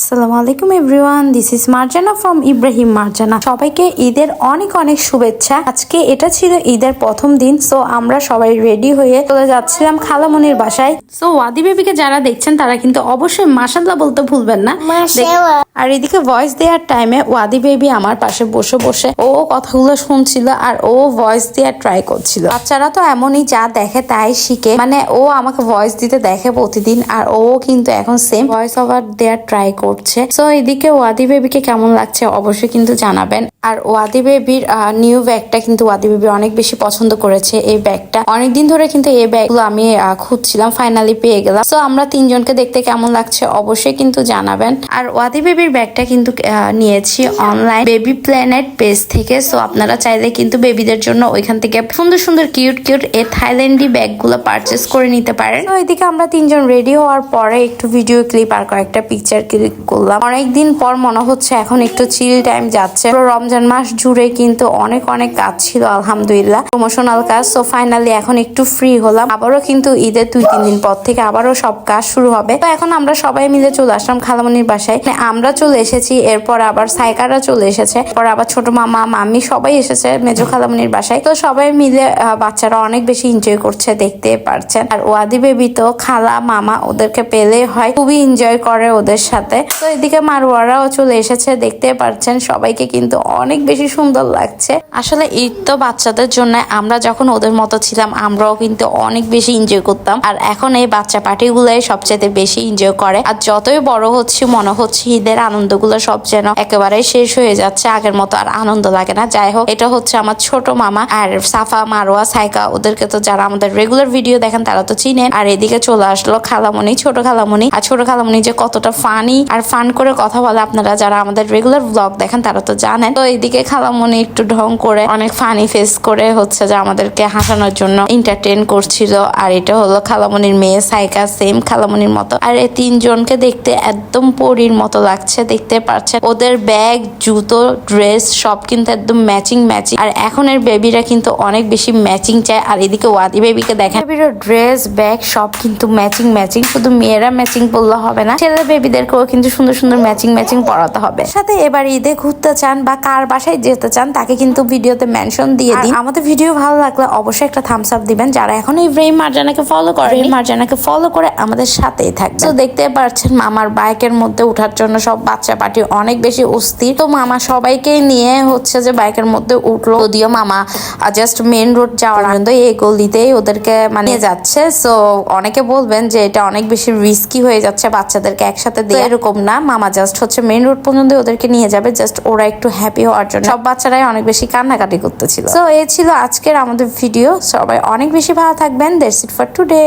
আসসালামু আলাইকুম everyone this is Marjana from Ibrahim Marjana. সবাইকে ঈদের অনেক অনেক শুভেচ্ছা। আজকে এটা ছিল ঈদের প্রথম দিন সো আমরা সবাই রেডি হয়ে চলে যাচ্ছিলাম খালামনির বাসায়। সো ওয়াদি বেবিকে যারা দেখছেন তারা কিন্তু অবশ্যই মাসাল্লাহ বলতে ভুলবেন না। আর এদিকে ভয়েস দেওয়ার টাইমে ওয়াদি বেবি আমার পাশে বসে বসে ও কথাগুলো শুনছিল আর ও ভয়েস দেওয়ার ট্রাই করছিল। বাচ্চারা তো এমনই যা দেখে তাই শিখে। মানে ও আমাকে ভয়েস দিতে দেখে প্রতিদিন আর ও কিন্তু এখন সেম ভয়েস ওভার দেওয়ার ট্রাই করছে সো এদিকে ওয়াদি বেবিকে কেমন লাগছে অবশ্যই কিন্তু জানাবেন। আর ওয়াদি বেবির নিউ ব্যাগটা কিন্তু ওয়াদি বেবি অনেক বেশি পছন্দ করেছে এই ব্যাগটা অনেকদিন ধরে কিন্তু এই ব্যাগগুলো আমি খুঁজছিলাম ফাইনালি পেয়ে গেলাম। সো আমরা তিনজনকে দেখতে কেমন লাগছে অবশ্যই কিন্তু জানাবেন। আর ওয়াদি বেবির ব্যাগটা কিন্তু নিয়েছি অনলাইন বেবি প্ল্যানেট পেজ থেকে। সো আপনারা চাইলে কিন্তু বেবিদের জন্য ওইখান থেকে সুন্দর সুন্দর কিউট কিউট এই থাইল্যান্ডি ব্যাগগুলো পারচেস করে নিতে পারেন। তো এদিকে আমরা তিনজন রেডি হওয়ার পরে একটু ভিডিও ক্লিপ আর কয়েকটা পিকচার ক্লিক করলাম। অনেকদিন পর মনে হচ্ছে এখন একটু চিল টাইম যাচ্ছে। রমজান মাস জুড়ে কিন্তু অনেক অনেক কাজ ছিল, আলহামদুলিল্লাহ। প্রমোশনাল কাজ তো ফাইনালি এখন একটু ফ্রি হলাম। আবারও কিন্তু ঈদের দুই, তিন দিন পর থেকে আবারও সব কাজ শুরু হবে। তো এখন আমরা সবাই মিলে চলে আসলাম খালামনির বাসায়। মানে আমরা চলে এসেছি, এরপর আবার সাইকারা চলে এসেছে। পর আবার ছোট মামা, মামি সবাই এসেছে মেজো খালামনির বাসায়। তো সবাই মিলে বাচ্চারা অনেক বেশি এনজয় করছে, দেখতে পারছেন। আর ওয়াদি বেবি তো খালা, মামা ওদেরকে পেলে হয়। খুবই এনজয় করে ওদের সাথে। তো এদিকে মারোয়ারাও চলে এসেছে, দেখতে পারছেন সবাইকে কিন্তু অনেক বেশি সুন্দর লাগছে। আসলে ঈদ তো বাচ্চাদের জন্য, আমরা যখন ওদের মতো ছিলাম, আমরাও কিন্তু অনেক বেশি এনজয় করতাম। আর এখন এই বাচ্চা পার্টিগুলোই সবচেয়ে বেশি এনজয় করে। আর যতই বড় হচ্ছে, মনে হচ্ছে ঈদের আনন্দগুলো সব যেন একেবারে শেষ হয়ে যাচ্ছে, আগের মতো আর আনন্দ লাগে না। যাই হোক, এটা হচ্ছে আমার ছোট মামা আর সাফা, মারোয়া, সাইকা, ওদেরকে তো যারা আমাদের রেগুলার ভিডিও দেখেন, তারা তো চিনেন। আর এদিকে চলে আসলো খালামণি, ছোট খালামণি। আর ছোট খালামণি যে কতটা ফানি আর ফান করে কথা বলে আপনারা যারা আমাদের রেগুলার ব্লগ দেখেন, তারা তো জানেন। তো এদিকে খালামণি একটু ঢং করে অনেক ফানি ফেস করে হচ্ছে যে আমাদেরকে হাসানোর জন্য এন্টারটেন করছিল। আর এটা হলো খালামণির মেয়ে সাইকা সেম খালামণির মতো। আর এই তিনজনকে দেখতে একদম পরীর মতো লাগছে, দেখতে পাচ্ছেন ওদের ব্যাগ জুতো ড্রেস সব কিন্তু একদম ম্যাচিং ম্যাচিং আর এখনের বেবিরা কিন্তু অনেক বেশি ম্যাচিং চায়। আর এদিকে ওয়াদি বেবিকে দেখেন। বেবির ড্রেস ব্যাগ সব কিন্তু ম্যাচিং ম্যাচিং শুধু মেয়েরা ম্যাচিং বললে হবে না। ছেলে বেবিদেরকেও কিন্তু সুন্দর সুন্দর ম্যাচিং ম্যাচিং পরাতে হবে। সাথে এবার ঈদে ঘুরতে চান বা কার বাসায় যেতে চান তাকে কিন্তু ভিডিওতে মেনশন দিয়ে দিন। আমাদের ভিডিও ভালো লাগলে অবশ্যই একটা থামস আপ দিবেন। যারা এখন ইব্রাহিম মার্জানাকে ফলো করে মার্জানাকে ফলো করে আমাদের সাথেই থাকবে তো দেখতে পাচ্ছেন মামার বাইকের মধ্যে ওঠার জন্য সব বাচ্চা পার্টি অনেক বেশি অস্থির। তো মামা সবাইকে নিয়ে হচ্ছে যে বাইকের মধ্যে উঠল। যদিও মামা জাস্ট মেন রোড যাওয়ার পর্যন্ত এই গলিতেই ওদেরকে মানে যাচ্ছে। সো অনেকে বলবেন যে এটা অনেক বেশি রিস্কি হয়ে যাচ্ছে বাচ্চাদেরকে একসাথে দিয়ে এরকম না। মামা জাস্ট হচ্ছে মেইন রোড পর্যন্ত ওদেরকে নিয়ে যাবে। জাস্ট ওরা একটু হ্যাপি হওয়ার জন্য। সব বাচ্চারাই অনেক বেশি কান্নাকাটি করতেছিল। তো এ ছিল আজকের আমাদের ভিডিও সবাই অনেক বেশি ভালো থাকবেন। That's it for today